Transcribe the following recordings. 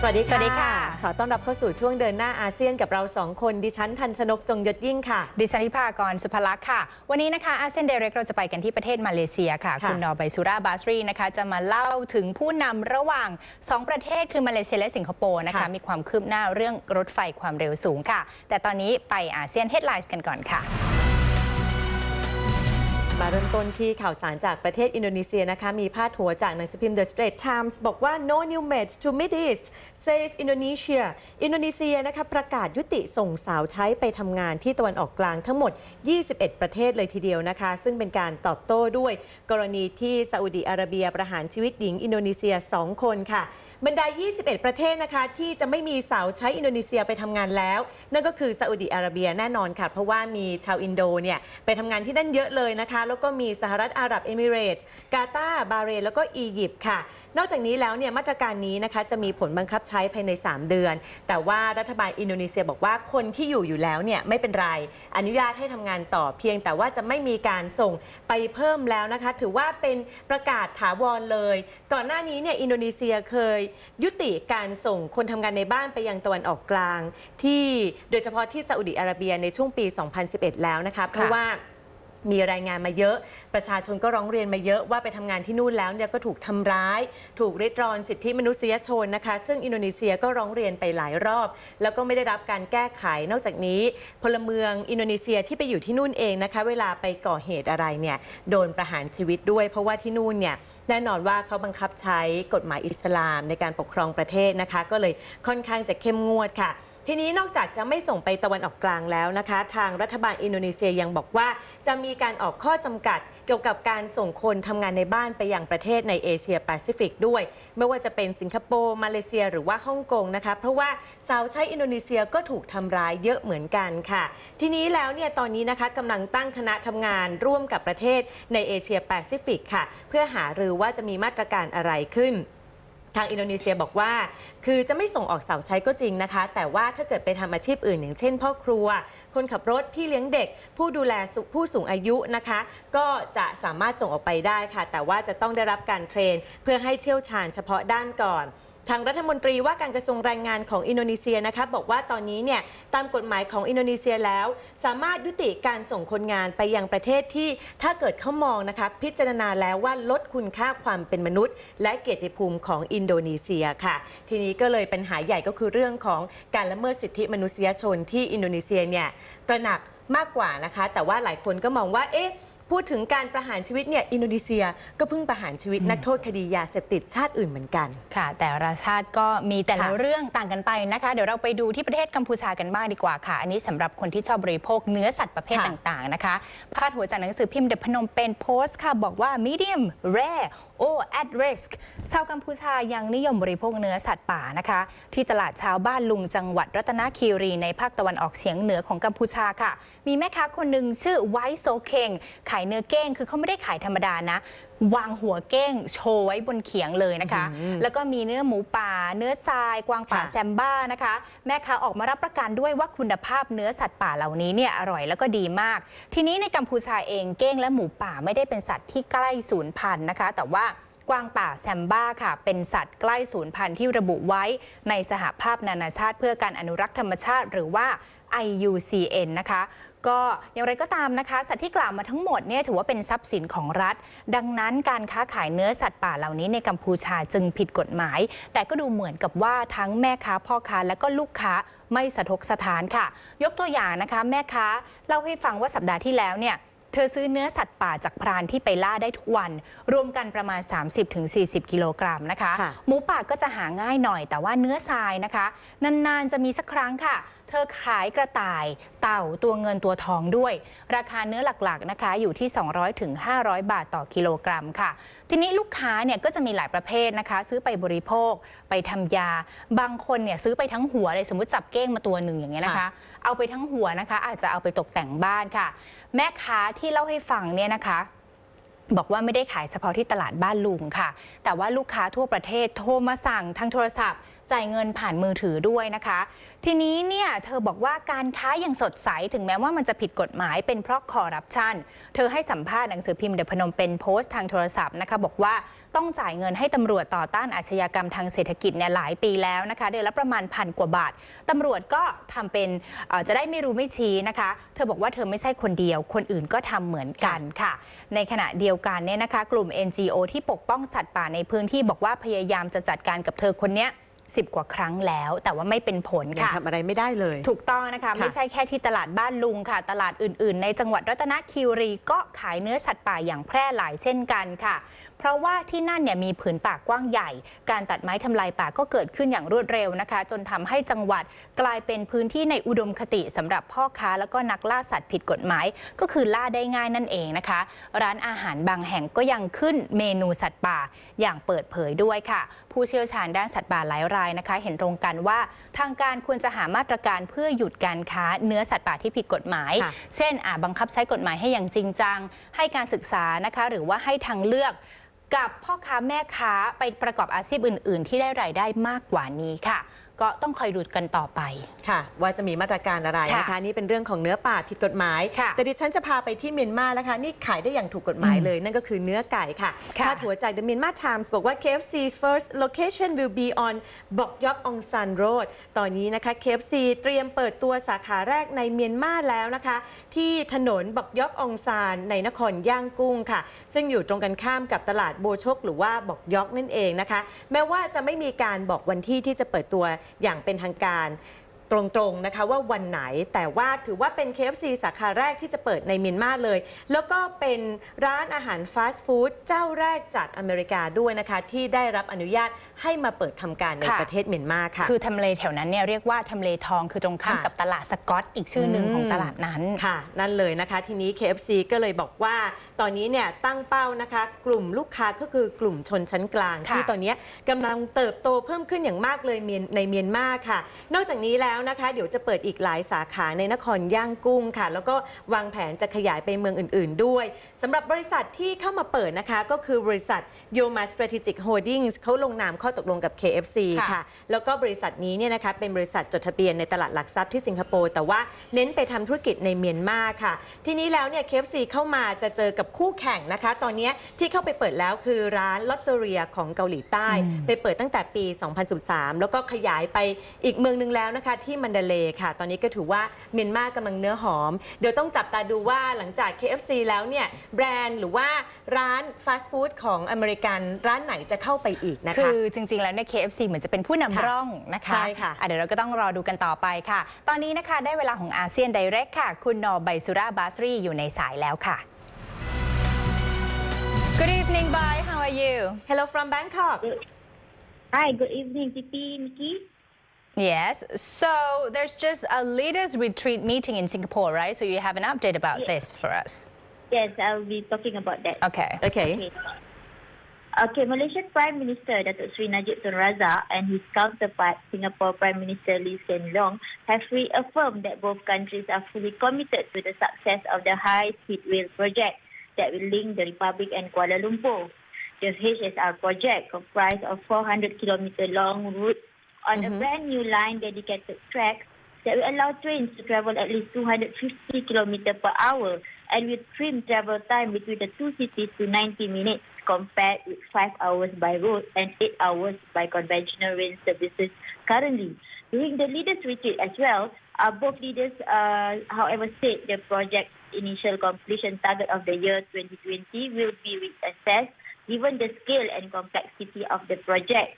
สวัสดีค่ะ สวัสดีค่ะ ขอต้อนรับเข้าสู่ช่วงเดินหน้าอาเซียนกับเราสองคน ดิฉันทันชนกจงยศยิ่งค่ะ ดิฉันนิพากรสุภลักษณ์ค่ะ วันนี้นะคะอาเซียนเดเรกเราจะไปกันที่ประเทศมาเลเซียค่ะค่ะคุณนอร์ไบซูราบาสรีนะคะ จะมาเล่าถึงผู้นำระหว่าง 2 ประเทศคือมาเลเซียและสิงคโปร์นะคะค่ะมีความคืบหน้าเรื่องรถไฟความเร็วสูงค่ะ แต่ตอนนี้ไปอาเซียนเฮดไลน์กันก่อนค่ะ มาเริ่มต้นที่ข่าวสารจากประเทศอินโดนีเซียนะคะ มีพาดหัวจากหนังสือพิมพ์ The Straits Times บอกว่า no new mates to mid east says Indonesia อินโดนีเซียนะคะประกาศยุติส่งสาวใช้ไปทำงานที่ตะวันออกกลางทั้งหมด 21 ประเทศเลยทีเดียวนะคะ ซึ่งเป็นการตอบโต้ด้วย กรณีที่ซาอุดีอาระเบียประหารชีวิตหญิงอินโดนีเซีย 2 คนค่ะบรรดา 21 ประเทศนะคะ ที่จะไม่มีสาวใช้อินโดนีเซียไปทำงานแล้ว นั่นก็คือซาอุดิอาระเบียแน่นอนค่ะ เพราะว่ามีชาวอินโดเนี่ยไปทำงานที่นั่นเยอะเลยนะคะแล้วก็มีสหรัฐอาหรับเอมิเรตส์กาตาร์บาเรนแล้วก็อียิปต์ค่ะ นอกจากนี้แล้วเนี่ยมาตรการนี้นะคะจะมีผลบังคับใช้ภายใน 3 เดือน แต่ว่ารัฐบาลอินโดนีเซียบอกว่าคนที่อยู่อยู่แล้วเนี่ยไม่เป็นไร อนุญาตให้ทำงานต่อเพียงแต่ว่าจะไม่มีการส่งไปเพิ่มแล้วนะคะ ถือว่าเป็นประกาศถาวรเลย ก่อนหน้านี้เนี่ยอินโดนีเซียเคยยุติการส่งคนทำงานในบ้านไปยังตะวันออกกลาง ที่โดยเฉพาะที่ซาอุดิอาระเบียในช่วงปี 2011 แล้วนะคะเพราะว่า มีรายงานมาเยอะ ประชาชนก็ร้องเรียนมาเยอะว่าไปทำงานที่นู่นแล้วเนี่ยก็ถูกทำร้าย ถูกริดรอนสิทธิมนุษยชนนะคะ ซึ่งอินโดนีเซียก็ร้องเรียนไปหลายรอบ แล้วก็ไม่ได้รับการแก้ไข นอกจากนี้พลเมืองอินโดนีเซียที่ไปอยู่ที่นู่นเองนะคะ เวลาไปก่อเหตุอะไรเนี่ยโดนประหารชีวิตด้วย เพราะว่าที่นู่นเนี่ยแน่นอนว่าเขาบังคับใช้กฎหมายอิสลามในการปกครองประเทศนะคะ ก็เลยค่อนข้างจะเข้มงวดค่ะ ทีนี้นอกจากจะไม่ส่งไปตะวันออกกลางแล้วนะคะ ทางรัฐบาลอินโดนีเซียยังบอกว่า จะมีการออกข้อจำกัดเกี่ยวกับการส่งคนทำงานในบ้านไปยังประเทศในเอเชียแปซิฟิกด้วย ไม่ว่าจะเป็นสิงคโปร์มาเลเซีย หรือว่าฮ่องกงนะคะ เพราะว่าสาวใช้อินโดนีเซียก็ถูกทำร้ายเยอะเหมือนกันค่ะ ทีนี้แล้วเนี่ยตอนนี้นะคะกำลังตั้งคณะทำงานร่วมกับประเทศในเอเชียแปซิฟิกค่ะ เพื่อหารือว่าจะมีมาตรการอะไรขึ้น ทางอินโดนีเซียบอกว่า คือจะไม่ส่งออกเสาใช้ก็จริงนะคะ แต่ว่าถ้าเกิดไปทำอาชีพอื่น อย่างเช่น พ่อครัว คนขับรถพี่เลี้ยงเด็ก ผู้ดูแลผู้สูงอายุนะคะ ก็จะสามารถส่งออกไปได้ค่ะ แต่ว่าจะต้องได้รับการเทรน เพื่อให้เชี่ยวชาญเฉพาะด้านก่อน ทางรัฐมนตรีว่าการกระทรวงแรงงานของอินโดนีเซียนะคะบอกว่าตอนนี้เนี่ยตามกฎหมายของอินโดนีเซียแล้ว สามารถยุติการส่งคนงานไปยังประเทศที่ถ้าเกิดเขามองนะคะพิจารณาแล้วว่าลดคุณค่าความเป็นมนุษย์ และเกียรติภูมิของอินโดนีเซียค่ะ ทีนี้ก็เลยปัญหาใหญ่ก็คือเรื่องของการละเมิดสิทธิมนุษยชนที่อินโดนีเซียเนี่ยตระหนักมากกว่านะคะ แต่ว่าหลายคนก็มองว่าเอ๊ะ พูดถึงการประหารชีวิตเนี่ยอินโดนีเซียก็เพิ่งประหารชีวิตนักโทษคดียาเสพติดชาติอื่นเหมือนกัน ค่ะ แต่ละชาติก็มีแต่ละค่ะ เรื่องต่างกันไปนะคะ เดี๋ยวเราไปดูที่ประเทศกัมพูชากันบ้างดีกว่าค่ะ อันนี้สำหรับคนที่ชอบบริโภคเนื้อสัตว์ประเภทค่ะต่างๆนะคะ พาดหัวจากหนังสือพิมพ์เดอะพนมเป็นโพสต์ค่ะ บอกว่า medium rare or at risk ชาวกัมพูชายังนิยมบริโภคเนื้อสัตว์ป่านะคะ ที่ตลาดเช้าบ้านลุงจังหวัดรัตนคีรีในภาคตะวันออกเฉียงเหนือของกัมพูชาค่ะ มีแม่ค้าคนหนึ่งชื่อไวโซเคงขายเนื้อเก้ง คือเขาไม่ได้ขายธรรมดานะ วางหัวเก้งโชว์ไว้บนเขียงเลยนะคะอืมแล้วก็มีเนื้อหมูป่า เนื้อทราย กวางป่าค่ะแซมบ้านะคะ แม่ค้าออกมารับประกันด้วยว่าคุณภาพเนื้อสัตว์ป่าเหล่านี้เนี่ยอร่อยแล้วก็ดีมาก ทีนี้ในกัมพูชาเองเก้งและหมูป่าไม่ได้เป็นสัตว์ที่ใกล้สูญพันธุ์นะคะ แต่ว่ากวางป่าแซมบ้าค่ะ เป็นสัตว์ใกล้สูญพันธุ์ที่ระบุไว้ในสหภาพนานาชาติเพื่อการอนุรักษ์ธรรมชาติ หรือว่า IUCN นะคะก็อย่างไรก็ตามนะคะ สัตว์ที่กล่าวมาทั้งหมดเนี่ยถือว่าเป็นทรัพย์สินของรัฐ ดังนั้นการค้าขายเนื้อสัตว์ป่าเหล่านี้ในกัมพูชาจึงผิดกฎหมาย แต่ก็ดูเหมือนกับว่าทั้งแม่ค้าพ่อค้าและก็ลูกค้าไม่สะทกสถานค่ะ ยกตัวอย่างนะคะ แม่ค้าเล่าให้ฟังว่าสัปดาห์ที่แล้วเนี่ยเธอซื้อเนื้อสัตว์ป่าจากพรานที่ไปล่าได้ทุกวัน รวมกันประมาณ 30-40 กิโลกรัมนะคะค่ะหมูป่าก็จะหาง่ายหน่อย แต่ว่าเนื้อทรายนะคะ นาน ๆ จะมีสักครั้งค่ะ เธอขายกระต่ายเต่าตัวเงินตัวทองด้วย ราคาเนื้อหลักๆนะคะอยู่ที่ 200ถึง500 บาทต่อกิโลกรัมค่ะ ทีนี้ลูกค้าเนี่ยก็จะมีหลายประเภทนะคะ ซื้อไปบริโภค ไปทำยา บางคนเนี่ยซื้อไปทั้งหัวเลยสมมติจับเก้งมาตัวหนึ่งอย่างเงี้ยนะคะค่ะเอาไปทั้งหัวนะคะ อาจจะเอาไปตกแต่งบ้านค่ะ แม่ค้าที่เล่าให้ฟังเนี่ยนะคะบอกว่าไม่ได้ขายเฉพาะที่ตลาดบ้านลุงค่ะ แต่ว่าลูกค้าทั่วประเทศโทรมาสั่งทางโทรศัพท์ จ่ายเงินผ่านมือถือด้วยนะคะ ทีนี้เนี่ยเธอบอกว่าการค้ายังสดใสถึงแม้ว่ามันจะผิดกฎหมายเป็นเพราะคอร์รัปชันเธอให้สัมภาษณ์หนังสือพิมพ์เดพนมเป็นโพสต์ทางโทรศัพท์นะคะบอกว่าต้องจ่ายเงินให้ตำรวจต่อต้านอาชญากรรมทางเศรษฐกิจเนี่ยหลายปีแล้วนะคะเดือนละประมาณพันกว่าบาทตำรวจก็ทำเป็นจะได้ไม่รู้ไม่ชี้นะคะ เธอบอกว่าเธอไม่ใช่คนเดียว คนอื่นก็ทำเหมือนกันค่ะ ในขณะเดียวกันเนี่ยนะคะ กลุ่ม NGO ที่ปกป้องสัตว์ป่าในพื้นที่บอกว่าพยายามจะจัดการกับเธอคนเนี้ย สิบกว่าครั้งแล้ว แต่ว่าไม่เป็นผลยังค่ะทำอะไรไม่ได้เลย ถูกต้องนะคะค่ะไม่ใช่แค่ที่ตลาดบ้านลุงค่ะ ตลาดอื่น ๆ ในจังหวัดรัตนคีรีก็ขายเนื้อสัตว์ป่าอย่างแพร่หลายเช่นกันค่ะ เพราะว่าที่นั่นเนี่ยมีผืนป่ากว้างใหญ่ การตัดไม้ทำลายป่าก็เกิดขึ้นอย่างรวดเร็วนะคะ จนทำให้จังหวัดกลายเป็นพื้นที่ในอุดมคติสำหรับพ่อค้าแล้วก็นักล่าสัตว์ผิดกฎหมาย ก็คือล่าได้ง่ายนั่นเองนะคะ ร้านอาหารบางแห่งก็ยังขึ้นเมนูสัตว์ป่าอย่างเปิดเผยด้วยค่ะ ผู้เชี่ยวชาญด้านสัตว์ป่าหลายรายนะคะ เห็นตรงกันว่าทางการควรจะหามาตรการเพื่อหยุดการค้าเนื้อสัตว์ป่าที่ผิดกฎหมายค่ะเช่นอาบังคับใช้กฎหมายให้อย่างจริงจัง ให้การศึกษานะคะ หรือว่าให้ทางเลือกกับพ่อค้าแม่ค้าไปประกอบอาชีพอื่น ๆ ที่ได้รายได้มากกว่านี้ค่ะ ก็ต้องคอยดูกันต่อไป ค่ะ ว่าจะมีมาตรการอะไรนะคะค่ะนี่เป็นเรื่องของเนื้อป่าผิดกฎหมาย ค่ะแต่ดิฉันจะพาไปที่เมียนมาแล้วค่ะนี่ขายได้อย่างถูกกฎหมายอืมเลย นั่นก็คือเนื้อไก่ค่ะค่ะ พาดหัวจาก The Myanmar Times บอกว่า KFC's first location will be on Bok Yok Ong San Road ตอนนี้นะคะ KFC เตรียมเปิดตัวสาขาแรกในเมียนมาแล้วนะคะ ที่ถนนบกยอกองซานในนครย่างกุ้งค่ะ ซึ่งอยู่ตรงกันข้ามกับตลาดโบชก หรือว่าบอกยอกนั่นเองนะคะ แม้ว่าจะไม่มีการบอกวันที่ที่จะเปิดตัวอย่างเป็นทางการ ตรงๆนะคะว่าวันไหนแต่ว่าถือว่าเป็น KFC สาขาแรกที่จะเปิดในเมียนมาเลย แล้วก็เป็นร้านอาหารฟาสต์ฟู้ดเจ้าแรกจากอเมริกาด้วยนะคะที่ได้รับอนุญาตให้มาเปิดทำการในค่ะประเทศเมียนมาค่ะ คือทำเลแถวนั้นเนี่ยเรียกว่าทำเลทองคือตรงข้ามค่ะกับตลาดสกอต อีกชื่อหนึ่งอืมของตลาดนั้นค่ะ นั่นเลยนะคะทีนี้ KFC ก็เลยบอกว่า ตอนนี้เนี่ยตั้งเป้านะคะ กลุ่มลูกค้าก็คือกลุ่มชนชั้นกลางค่ะที่ตอนนี้กำลังเติบโตเพิ่มขึ้นอย่างมากเลยเมียนในเมียนมาค่ะ นอกจากนี้แล้วนะคะ เดี๋ยวจะเปิดอีกหลายสาขาในนครย่างกุ้งค่ะ แล้วก็วางแผนจะขยายไปเมืองอื่น ๆ ด้วยสำหรับบริษัทที่เข้ามาเปิดนะคะก็คือบริษัท Yoma Strategic Holdings เขาลงนามข้อตกลงกับ KFC ค่ะค่ะแล้วก็บริษัทนี้เนี่ยนะคะเป็นบริษัทจดทะเบียนในตลาดหลักทรัพย์ที่สิงคโปร์แต่ว่าเน้นไปทำธุรกิจในเมียนมาค่ะ ทีนี้แล้วเนี่ย KFC เข้ามาจะเจอกับคู่แข่งนะคะ ตอนนี้ที่เข้าไปเปิดแล้วคือร้านลอตเตอเรียของเกาหลีใต้อืมไปเปิดตั้งแต่ปี 2013 แล้วก็ขยายไปอีกเมืองหนึงแล้วนะคะที่มันดาเลย์ค่ะ ตอนนี้ก็ถือว่าเมียนมากำลังเนื้อหอม เดี๋ยวต้องจับตาดูว่าหลังจาก KFC แล้วเนี่ยแบรนด์หรือว่าร้านฟาสต์ฟู้ดของอเมริกันร้านไหนจะเข้าไปอีกนะคะ คือจริงๆ แล้วเนี่ย KFC เหมือนจะเป็นผู้นำค่ะร่องนะคะใช่ค่ะ อ่เดี๋ยวเราก็ต้องรอดูกันต่อไปค่ะ ตอนนี้นะคะได้เวลาของอาเซียน i ดเรกค่ะ คุณนอร์ไบสุราบาสรีอยู่ในสายแล้วค่ะ Good evening bye how are you Hello from Bangkok Hi, good evening, Titi, Nikki. Yes so there's just a leaders retreat meeting in Singapore right so you have an update about Yes. this for us Yes, I'll be talking about that. okay Okay Okay. Okay, Malaysian Prime Minister Datuk Sri Najib Tun Razak and his counterpart, Singapore Prime Minister Lee Hsien Loong, have reaffirmed that both countries are fully committed to the success of the high-speed rail project that will link the Republic and Kuala Lumpur. The HSR project comprised of 400 kilometer long route on a Mhm. brand new line dedicated track that will allow trains to travel at least 250 km per hour and will trim travel time between the two cities to 90 minutes compared with 5 hours by road and 8 hours by conventional rail services currently. During the leaders retreat as well, uh, both leaders, uh, however, said the project's initial completion target of the year 2020 will be reassessed given the scale and complexity of the project.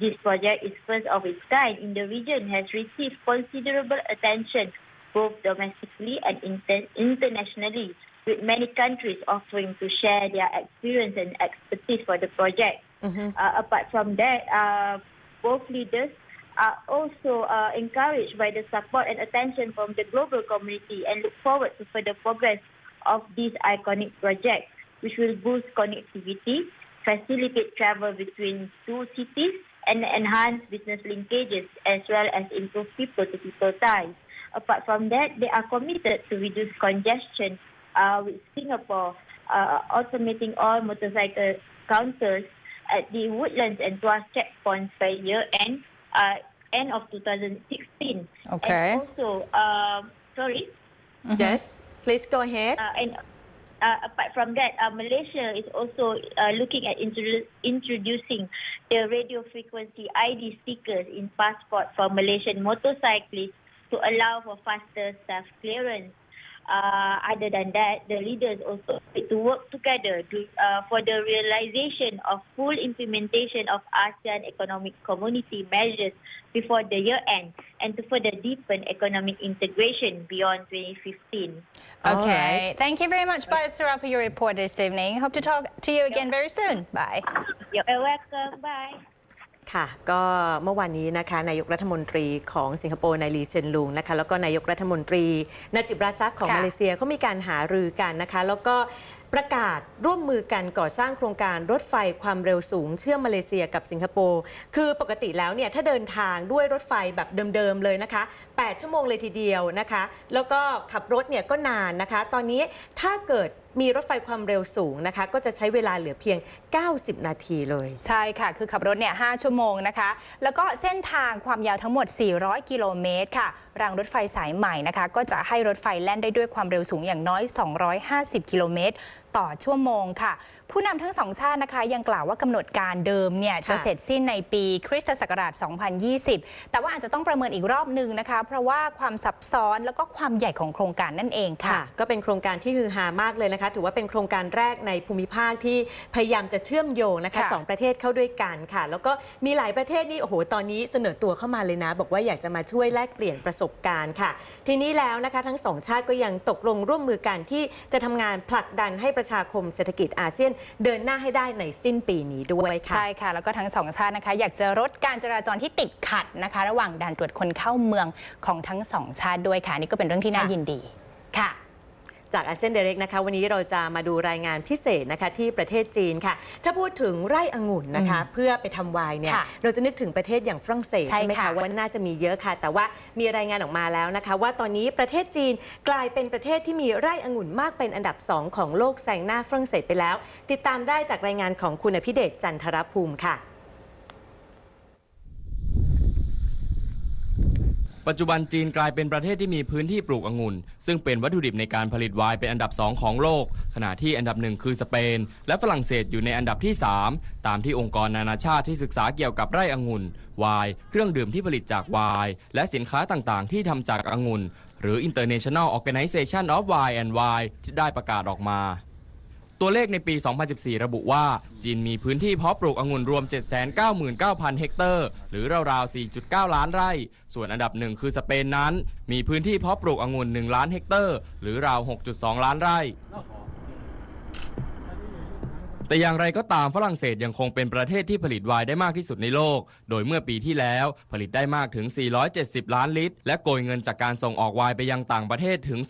This project is first of its kind in the region, has received considerable attention both domestically and inter- internationally, with many countries offering to share their experience and expertise for the project. Mhm. Uh, apart from that, uh, both leaders are also uh, encouraged by the support and attention from the global community and look forward to further progress of this iconic project, which will boost connectivity, facilitate travel between two cities, and enhance business linkages as well as improve people-to-people ties. Apart from that, they are committed to reduce congestion uh, with Singapore uh, automating all motorcycle counters at the Woodlands and Tuas checkpoints by year end uh, end of 2016. Okay. And also, um, sorry, yes please go ahead uh, and uh, apart from that, uh, Malaysia is also uh, looking at introdu- introducing the radio frequency ID stickers in passport for Malaysian motorcyclists to allow for faster staff clearance. Uh, other than that, the leaders also need to work together to, uh, for the realization of full implementation of ASEAN Economic Community measures before the year end and to further deepen economic integration beyond 2015. Okay. right. Thank you very much, Basra, for your report this evening. Hope to talk to you again very soon. Bye. You're welcome. Bye. ค่ะ ก็เมื่อวานนี้นะคะนายกรัฐมนตรีของสิงคโปร์นายลีเซนลุงนะคะแล้วก็นายกรัฐมนตรีนาจิบราซักของค่ะมาเลเซียเขามีการหารือกันนะคะ แล้วก็ประกาศร่วมมือกันก่อสร้างโครงการรถไฟความเร็วสูง เชื่อมมาเลเซียกับสิงคโปร์ คือปกติแล้วเนี่ยถ้าเดินทางด้วยรถไฟแบบเดิมๆเลยนะคะ 8 ชั่วโมงเลยทีเดียวนะคะ แล้วก็ขับรถเนี่ยก็นานนะคะ ตอนนี้ถ้าเกิด มีรถไฟความเร็วสูงนะคะ ก็จะใช้เวลาเหลือเพียง 90 นาทีเลย ใช่ค่ะ คือขับรถเนี่ย 5 ชั่วโมงนะคะ แล้วก็เส้นทางความยาวทั้งหมด 400 กิโลเมตรค่ะ รางรถไฟสายใหม่นะคะ ก็จะให้รถไฟแล่นได้ด้วยความเร็วสูงอย่างน้อย 250 กิโลเมตรต่อชั่วโมงค่ะ ผู้นำทั้งสองชาตินะคะ ยังกล่าวว่ากำหนดการเดิมเนี่ยจะเสร็จสิ้นในปีคริสตศักราช 2020 แต่ว่าอาจจะต้องประเมินอีกรอบหนึ่งนะคะ เพราะว่าความซับซ้อนแล้วก็ความใหญ่ของโครงการนั่นเองค่ะค่ะ ก็เป็นโครงการที่ฮือฮามากเลยนะคะ ถือว่าเป็นโครงการแรกในภูมิภาคที่พยายามจะเชื่อมโยงนะคะค่ะสองประเทศเข้าด้วยกันค่ะ แล้วก็มีหลายประเทศนี่โอ้โหตอนนี้เสนอตัวเข้ามาเลยนะ บอกว่าอยากจะมาช่วยแลกเปลี่ยนประสบการณ์ค่ะ ทีนี้แล้วนะคะทั้งสองชาติก็ยังตกลงร่วมมือกันที่จะทำงานผลักดันให้ประชาคมเศรษฐกิจอาเซียน เดินหน้าให้ได้ในสิ้นปีนี้ด้วยค่ะ ใช่ค่ะ แล้วก็ทั้งสองชาตินะคะ อยากจะลดการจราจรที่ติดขัดนะคะ ระหว่างด่านตรวจคนเข้าเมืองของทั้งสองชาติด้วยค่ะ นี่ก็เป็นเรื่องที่น่าค่ะยินดีค่ะ จากอาเซียนเดเร็กนะคะ วันนี้เราจะมาดูรายงานพิเศษนะคะที่ประเทศจีนค่ะ ถ้าพูดถึงไร่องุ่นนะคะ เพื่อไปทำไวน์เนี่ยค่ะเราจะนึกถึงประเทศอย่างฝรั่งเศสใช่ใช่ไหมค่ะคะว่าน่าจะมีเยอะค่ะ แต่ว่ามีรายงานออกมาแล้วนะคะ ว่าตอนนี้ประเทศจีนกลายเป็นประเทศที่มีไร่องุ่นมากเป็นอันดับสองของโลกแซงหน้าฝรั่งเศสไปแล้ว ติดตามได้จากรายงานของคุณอภิเดชจันทรภูมิค่ะ ปัจจุบันจีนกลายเป็นประเทศที่มีพื้นที่ปลูกองุ่น ซึ่งเป็นวัตถุดิบในการผลิตไวน์เป็นอันดับ 2 ของโลก ขณะที่อันดับหนึ่งคือสเปน และฝรั่งเศสอยู่ในอันดับที่ 3 ตามที่องค์กรนานาชาติที่ศึกษาเกี่ยวกับไร่องุ่นไวน์เครื่องดื่มที่ผลิตจากไวน์และสินค้าต่างๆ ที่ทำจากองุ่นหรือ International Organization of Wine and Wine ที่ได้ประกาศออกมา ตัวเลขในปี 2014 ระบุว่า จีนมีพื้นที่เพาะปลูกองุ่นรวม 799,000 เฮกเตอร์ หรือราวๆ 4.9 ล้านไร่ ส่วนอันดับหนึ่งคือสเปนนั้น มีพื้นที่เพาะปลูกองุ่น 1 ล้านเฮกเตอร์ หรือราว 6.2 ล้านไร่ แต่อย่างไรก็ตามฝรั่งเศสยังคงเป็นประเทศที่ผลิตไวน์ได้มากที่สุดในโลก โดยเมื่อปีที่แล้วผลิตได้มากถึง 470 ล้านลิตร และโกยเงินจากการส่งออกไวน์ไปยังต่างประเทศถึง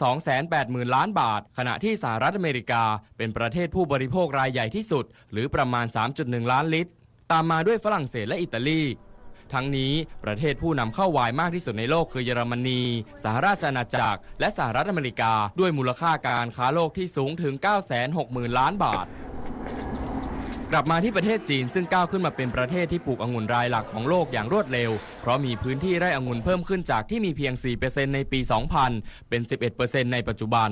280,000 ล้านบาท ขณะที่สหรัฐอเมริกา เป็นประเทศผู้บริโภครายใหญ่ที่สุด หรือประมาณ 3.1 ล้านลิตร ตามมาด้วยฝรั่งเศสและอิตาลีทั้งนี้ประเทศผู้นำเข้าไวน์มากที่สุดในโลกคือเยอรมนี สหราชอาณาจักร และสหรัฐอเมริกา ด้วยมูลค่าการค้าโลกที่สูงถึง 960,000 ล้านบาท กลับมาที่ประเทศจีนซึ่งก้าวขึ้นมาเป็นประเทศที่ปลูกองุ่นรายหลักของโลกอย่างรวดเร็ว เพราะมีพื้นที่ไร่องุ่นเพิ่มขึ้นจากที่มีเพียง 4%ในปี 2000 เป็น 11%ในปัจจุบัน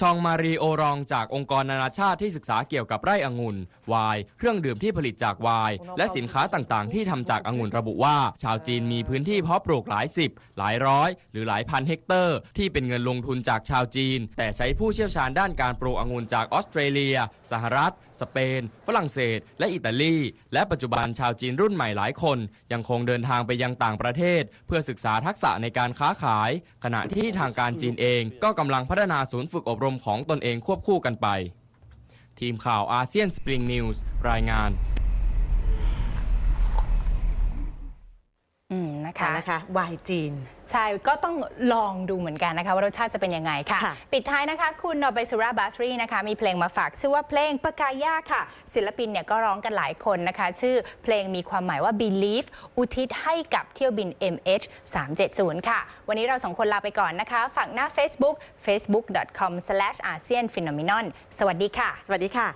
ชองมารีโอรองจากองค์กรนานาชาติที่ศึกษาเกี่ยวกับไร่องุ่นไวน์เครื่องดื่มที่ผลิตจากไวน์และสินค้าต่างๆ ที่ทำจากองุ่นระบุว่า ชาวจีนมีพื้นที่เพาะปลูกหลายสิบ หลายร้อย หรือหลายพันเฮกเตอร์ ที่เป็นเงินลงทุนจากชาวจีน แต่ใช้ผู้เชี่ยวชาญด้านการปลูกองุ่นจากออสเตรเลีย สหรัฐ สเปน ฝรั่งเศส และอิตาลี และปัจจุบันชาวจีนรุ่นใหม่หลายคน ยังคงเดินทางไปยังต่างประเทศ เพื่อศึกษาทักษะในการค้าขาย ขณะที่ทางการจีนเองก็กำลังพัฒนาศูนย์ฝึกอบรมของตนเองควบคู่กันไป ทีมข่าวอาเซียนสปริงนิวส์รายงาน อืมนะคะนะคะวายจีน ใช่ ก็ต้องลองดูเหมือนกันนะคะ ว่ารสชาติจะเป็นยังไงค่ะค่ะปิดท้ายนะคะ คุณนอเบสุราบาสรีนะคะ มีเพลงมาฝาก ชื่อว่าเพลงปากาย่าค่ะ ศิลปินเนี่ยก็ร้องกันหลายคนนะคะ ชื่อเพลงมีความหมายว่า believe อุทิศให้กับเที่ยวบิน MH 370 ค่ะ วันนี้เราสองคนลาไปก่อนนะคะ ฝากหน้า Facebook facebook.com/ASEANPhenomenon สวัสดีค่ะ สวัสดีค่ะ